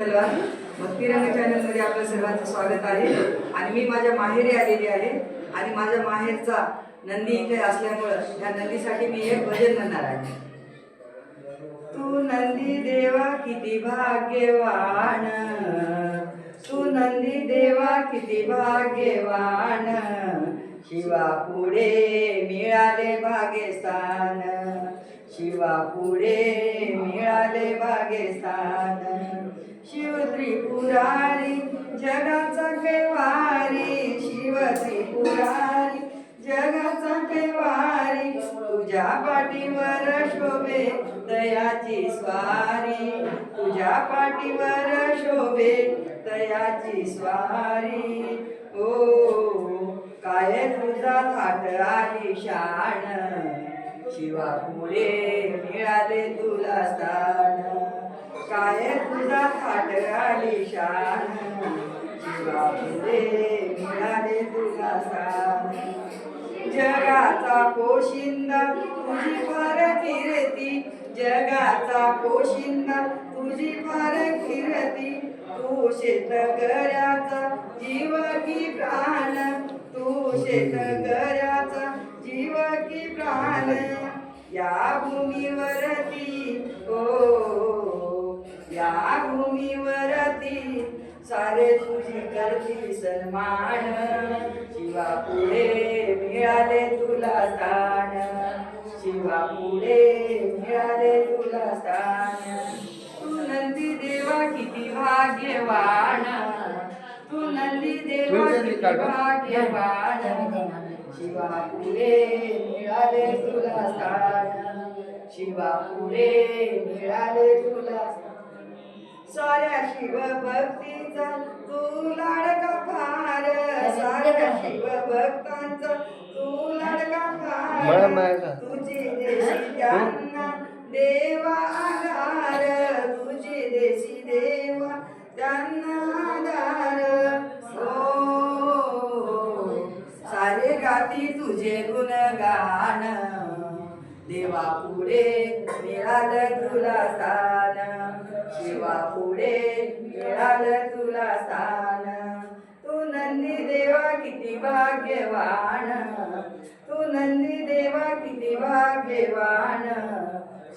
सर्वांना भक्तिरंग चॅनलमध्ये आपलं सर्वांचं स्वागत आहे. आणि मी माझ्या माहेरी आलेली आहे. आणि माझ्या माहेरचा नंदी इथे असल्यामुळं त्या नंदीसाठी मी एक भजन म्हणणार आहे. तू नंदी देवा किती भाग्यवान. तू नंदी देवा किती भाग्यवान. शिवा पुढे मिळाले भाग्यस्थान. शिवा पुढे मिळाले भाग्यस्थान. शिव त्रिपुरारी जगाचा कैवारी शिव त्रिपुरारी जगाचा कैवारी तुझ्या पाठीवर शोभे दयाची स्वारी. तुझ्या पाठीवर शोभे दयाची स्वारी. ओ काय तुझा थाट आली शाण शिवा पुढे मिळाले तुला स्थान. काय तुझा थाट आली शान? मिळाले तुला जगाचा पोशिंदा तुझी फार फिरती. जगाचा पोशिंदा तुझी फार फिरती. तू शेतकऱ्याचा जीव की प्राण. तू शेतकऱ्याचा जीव की प्राण. या भूमीवरती ओ सारे तुझी करती सन्मान. शिवा पुढे मिळाले तुला स्थान. शिवा पुढे मिळाले तुला स्थान. तू नंदी देवा किती भाग्यवान. तू नंदी देवा किती भाग्यवान. शिवा पुढे मिळाले तुला स्थान. शिवा पुढे मिळाले तुला स्थान साऱ्या शिव भक्तीचा तू लाडका फार साऱ्या शिव भक्तांचा तू लाडका फार. तुझी देशी त्यांना देवा आधार तुझी देशी देवा त्यांना आधार. ओ सारे गाती तुझे गुणगान देवा पुढे मिळालं तुला स्थान शिवा पुढे मिळालं तुला स्थान. तू नंदी देवा किती भाग्यवान. तू नंदी देवा किती भाग्यवान.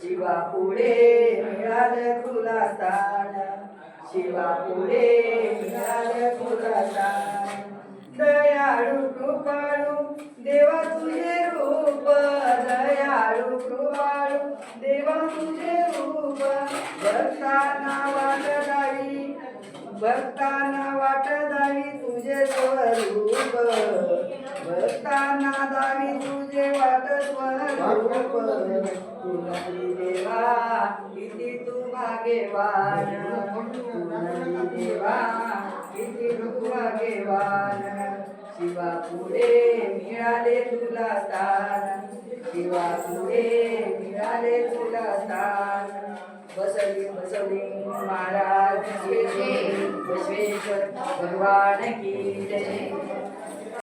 शिवा पुढे मिळालं तुला स्थान. शिवा पुढे मिळालं तुला स्थान. दयाळू कृपाळू देवा तुझे रूप. दयाळू कृपाळू देवा तुझे रूप भक्ताना वाट दावी भक्तांना वाट दावी तुझे स्वरूप भक्ताना दावी तुझे वाट स्वरूप तुलसी देवा किती तू भागेवान तुलसी देवा किती तू भागेवान शिवा पुढे मिळाले तुला स्थान शिवा पुढे झाले तुला स्थान बसली बसवली महाराज की बसवेश्वर भगवान की जय.